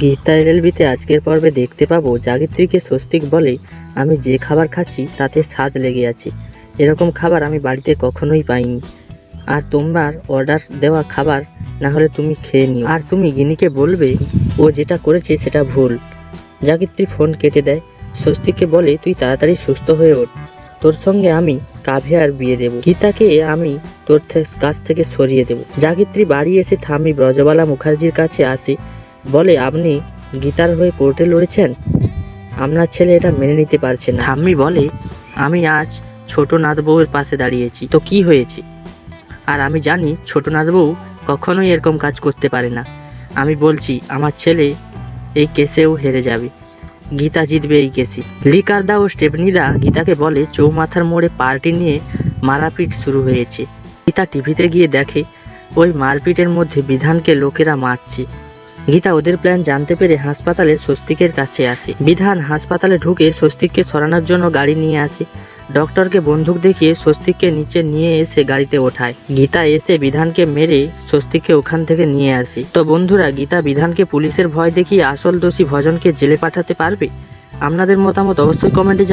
গীতা এলএলবিতে আজকের পর্বে দেখতে পাবো জাগিত্রীকে স্বস্তিক বলে, আমি যে খাবার খাচ্ছি তাতে স্বাদ লেগে আছে। এরকম খাবার আমি বাড়িতে কখনোই পাইনি। আর তোমার অর্ডার দেওয়া খাবার না হলে তুমি খেয়ে নিও। আর তুমি গিনিকে বলবে, ও যেটা করেছে সেটা ভুল। জাগিত্রী ফোন কেটে দেয়, স্বস্তিককে বলে, তুই তাড়াতাড়ি সুস্থ হয়ে ওঠ। তোর সঙ্গে আমি কাভে আর বিয়ে দেব। গীতাকে আমি তোর কাছ থেকে সরিয়ে দেব। জাগিত্রী বাড়ি এসে থামি ব্রজবালা মুখার্জির কাছে আসে বলে, আপনি গীতার হয়ে কোর্টে লড়েছেন? আপনার ছেলে এটা মেনে নিতে পারছে না। ঠাম্মি বলে, আমি আজ ছোট নাথ বউয়ের পাশে দাঁড়িয়েছি। তো কি হয়েছে? আর আমি জানি ছোট নাথ বউ কখনোই এরকম কাজ করতে পারে না। আমি বলছি, আমার ছেলে এই কেসেও হেরে যাবে। গীতা জিতবে এই কেসে। লিকারদা ও স্টেপনিদা গীতাকে বলে, চৌমাথার মোড়ে পার্টি নিয়ে মারাপিট শুরু হয়েছে। গীতা টিভিতে গিয়ে দেখে, ওই মারপিটের মধ্যে বিধানকে লোকেরা মারছে। গীতা ওদের প্ল্যান জানতে পেরে হাসপাতালে স্বস্তিকের কাছে আসে। বিধান হাসপাতালে ঢুকে স্বস্তিককে সরানোর জন্য গাড়ি নিয়ে আসে। ডক্টরকে বন্দুক দেখিয়ে স্বস্তিককে নিচে নিয়ে এসে গাড়িতে ওঠায়। গীতা এসে বিধানকে মেরে স্বস্তিককে ওখান থেকে নিয়ে আসে। তো বন্ধুরা, গীতা বিধানকে পুলিশের ভয় দেখিয়ে আসল দোষী ভজনকে জেলে পাঠাতে পারবে? আপনাদের মতামত অবশ্যই কমেন্টে জানিয়ে